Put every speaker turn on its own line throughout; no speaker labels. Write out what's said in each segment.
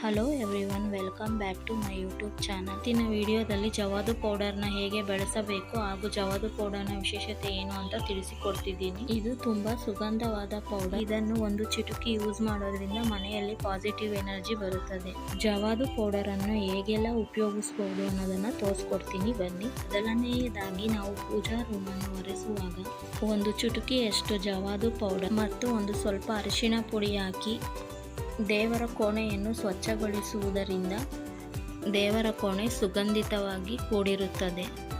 Hello everyone welcome back to my YouTube channel ಇವತ್ತಿನ ವಿಡಿಯೋದಲ್ಲಿ ಜವಾದು ಪೌಡರ್ನ ಹೇಗೆ ಬೆಳೆಸಬೇಕು ಹಾಗೂ ಜವಾದು ಪೌಡರ್ನ ವಿಶೇಷತೆ ಏನು ಅಂತ ತಿಳಿಸಿಕೊಡ್ತಿದ್ದೀನಿ. ಇದು ತುಂಬಾ ಸುಗಂಧವಾದ ಪೌಡರ್ ಇದನ್ನು ಒಂದು ಚಿಟುಕಿ ಯೂಸ್ ಮಾಡೋದ್ರಿಂದ ಮನೆಯಲ್ಲಿ ಪಾಸಿಟಿವ್ ಎನರ್ಜಿ ಬರುತ್ತದೆ. ಜವಾದು ಪೌಡರ್ ಅನ್ನು ಹೇಗೆಲ್ಲ ಉಪಯೋಗಿಸಬಹುದು ಅನ್ನೋದನ್ನ ತೋರಿಸ್ಕೊಡ್ತೀನಿ. ಬನ್ನಿ. ಮೊದಲನೆಯದಾಗಿ ನಾವು ಪೂಜಾ ರೂಮ್ ಅನ್ನು ಒರೆಸುವಾಗ ಒಂದು ಚುಟುಕಿಯಷ್ಟು ಜವಾದು ಪೌಡರ್ ಮತ್ತು ಒಂದು ಸ್ವಲ್ಪ ಅರಿಶಿಣ ಪುಡಿ ಹಾಕಿ ದೇವರ ಕೋಣೆಯನ್ನು ಸ್ವಚ್ಛಗೊಳಿಸುವುದರಿಂದ ದೇವರ ಕೋಣೆ ಸುಗಂಧಿತವಾಗಿ ಕೂಡಿರುತ್ತದೆ.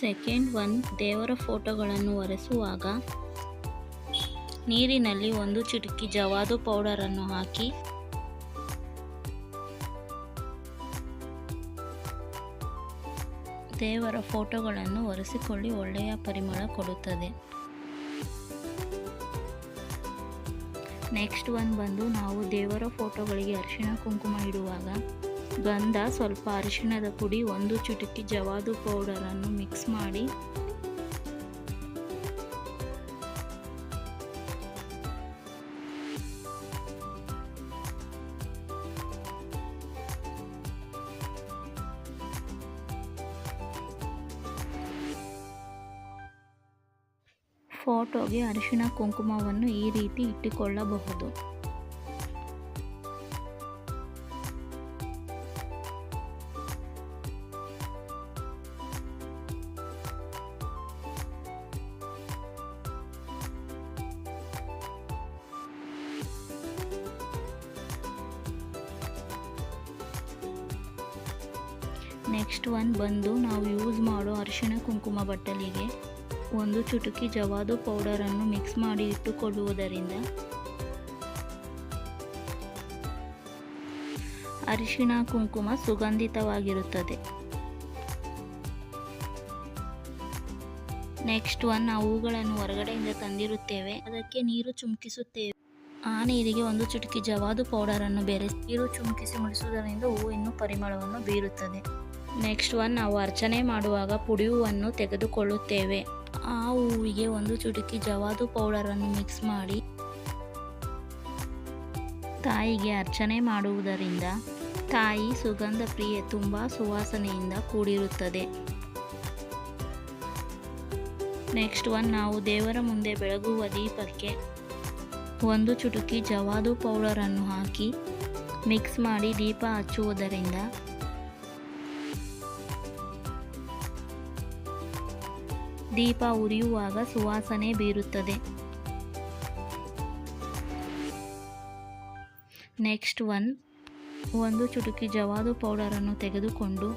ಸೆಕೆಂಡ್ ಒನ್, ದೇವರ ಫೋಟೋಗಳನ್ನು ಒರೆಸುವಾಗ ನೀರಿನಲ್ಲಿ ಒಂದು ಚಿಟಕಿ ಜವಾದು ಪೌಡರನ್ನು ಹಾಕಿ ದೇವರ ಫೋಟೋಗಳನ್ನು ಒರೆಸಿಕೊಳ್ಳಿ, ಒಳ್ಳೆಯ ಪರಿಮಳ ಕೊಡುತ್ತದೆ. ನೆಕ್ಸ್ಟ್ ಒಂದು ಬಂದು ನಾವು ದೇವರ ಫೋಟೋಗಳಿಗೆ ಅರಿಶಿಣ ಕುಂಕುಮ ಇಡುವಾಗ, ಗಂಧ ಸ್ವಲ್ಪ ಅರಿಶಿಣದ ಪುಡಿ, ಒಂದು ಚುಟುಕಿ ಜವಾದು ಪೌಡರನ್ನು ಮಿಕ್ಸ್ ಮಾಡಿ ಫೋಟೋಗೆ ಅರಿಶಿಣ ಕುಂಕುಮವನ್ನು ಈ ರೀತಿ ಇಟ್ಟುಕೊಳ್ಳಬಹುದು. ನೆಕ್ಸ್ಟ್ ಒನ್ ಬಂದು ನಾವು ಯೂಸ್ ಮಾಡೋ ಅರಿಶಿಣ ಕುಂಕುಮ ಬಟ್ಟಲಿಗೆ. ಒಂದು ಚುಟುಕಿ ಜವಾದು ಪೌಡರನ್ನು ಮಿಕ್ಸ್ ಮಾಡಿ ಇಟ್ಟುಕೊಳ್ಳುವುದರಿಂದ ಅರಿಶಿಣ ಕುಂಕುಮ ಸುಗಂಧಿತವಾಗಿರುತ್ತದೆ. ನೆಕ್ಸ್ಟ್ ಒನ್ ನಾವು ಹೂಗಳನ್ನು ಹೊರಗಡೆಯಿಂದ ತಂದಿರುತ್ತೇವೆ. ಅದಕ್ಕೆ ನೀರು ಚುಮುಕಿಸುತ್ತೇವೆ. ಆ ನೀರಿಗೆ ಒಂದು ಚುಟುಕಿ ಜವಾದು ಪೌಡರನ್ನು ಬೆರೆಸಿ ನೀರು ಚುಮುಕಿಸಿ ಮುಡಿಸುವುದರಿಂದ ಹೂವು ಇನ್ನೂ ಪರಿಮಳವನ್ನು ಬೀರುತ್ತದೆ. ನೆಕ್ಸ್ಟ್ ಒನ್ ನಾವು ಅರ್ಚನೆ ಮಾಡುವಾಗ ಪುಡಿ ಹೂವನ್ನು ತೆಗೆದುಕೊಳ್ಳುತ್ತೇವೆ. ಆ ಹೂವಿಗೆ ಒಂದು ಚುಟುಕಿ ಜವಾದು ಪೌಡರನ್ನು ಮಿಕ್ಸ್ ಮಾಡಿ ತಾಯಿಗೆ ಅರ್ಚನೆ ಮಾಡುವುದರಿಂದ ತಾಯಿ ಸುಗಂಧ ಪ್ರಿಯೆ ತುಂಬ ಸುವಾಸನೆಯಿಂದ ಕೂಡಿರುತ್ತದೆ. ನೆಕ್ಸ್ಟ್ ಒನ್ ನಾವು ದೇವರ ಮುಂದೆ ಬೆಳಗುವ ದೀಪಕ್ಕೆ ಒಂದು ಚುಟುಕಿ ಜವಾದು ಪೌಡರನ್ನು ಹಾಕಿ ಮಿಕ್ಸ್ ಮಾಡಿ ದೀಪ ಹಚ್ಚುವುದರಿಂದ ದೀಪ ಉರಿಯುವಾಗ ಸುವಾಸನೆ ಬೀರುತ್ತದೆ. ನೆಕ್ಸ್ಟ್ ಒನ್, ಒಂದು ಚುಟುಕಿ ಜವಾದು ಪೌಡರನ್ನು ತೆಗೆದುಕೊಂಡು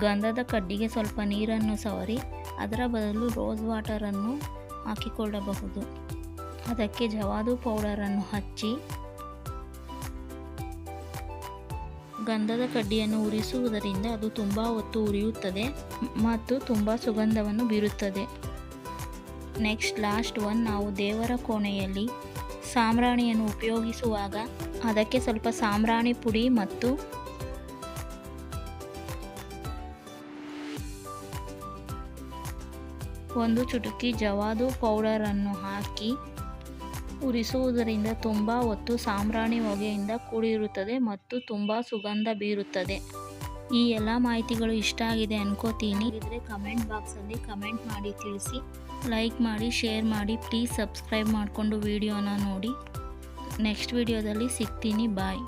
ಗಂಧದ ಕಡ್ಡಿಗೆ ಸ್ವಲ್ಪ ನೀರನ್ನು ಸವರಿ, ಅದರ ಬದಲು ರೋಸ್ ವಾಟರನ್ನು ಹಾಕಿಕೊಳ್ಳಬಹುದು. ಅದಕ್ಕೆ ಜವಾದು ಪೌಡರನ್ನು ಹಚ್ಚಿ ಗಂಧದ ಕಡ್ಡಿಯನ್ನು ಉರಿಸುವುದರಿಂದ ಅದು ತುಂಬ ಹೊತ್ತು ಉರಿಯುತ್ತದೆ ಮತ್ತು ತುಂಬ ಸುಗಂಧವನ್ನು ಬೀರುತ್ತದೆ. ನೆಕ್ಸ್ಟ್, ಲಾಸ್ಟ್ ಒನ್, ನಾವು ದೇವರ ಕೋಣೆಯಲ್ಲಿ ಸಾಂಬ್ರಾಣಿಯನ್ನು ಉಪಯೋಗಿಸುವಾಗ ಅದಕ್ಕೆ ಸ್ವಲ್ಪ ಸಾಂಬ್ರಾಣಿ ಪುಡಿ ಮತ್ತು ಒಂದು ಚುಟುಕಿ ಜವಾದು ಪೌಡರನ್ನು ಹಾಕಿ ಉರಿಸುವುದರಿಂದ ತುಂಬ ಹೊತ್ತು ಸಾಂಬ್ರಾಣಿ ಹೊಗೆಯಿಂದ ಕೂಡಿರುತ್ತದೆ ಮತ್ತು ತುಂಬ ಸುಗಂಧ ಬೀರುತ್ತದೆ. ಈ ಎಲ್ಲ ಮಾಹಿತಿಗಳು ಇಷ್ಟ ಆಗಿದೆ ಅನ್ಕೋತೀನಿ. ಇದ್ರೆ ಕಮೆಂಟ್ ಬಾಕ್ಸಲ್ಲಿ ಕಮೆಂಟ್ ಮಾಡಿ ತಿಳಿಸಿ. ಲೈಕ್ ಮಾಡಿ ಶೇರ್ ಮಾಡಿ ಪ್ಲೀಸ್ ಸಬ್ಸ್ಕ್ರೈಬ್ ಮಾಡಿಕೊಂಡು ವಿಡಿಯೋನ ನೋಡಿ. ನೆಕ್ಸ್ಟ್ ವಿಡಿಯೋದಲ್ಲಿ ಸಿಗ್ತೀನಿ. ಬಾಯ್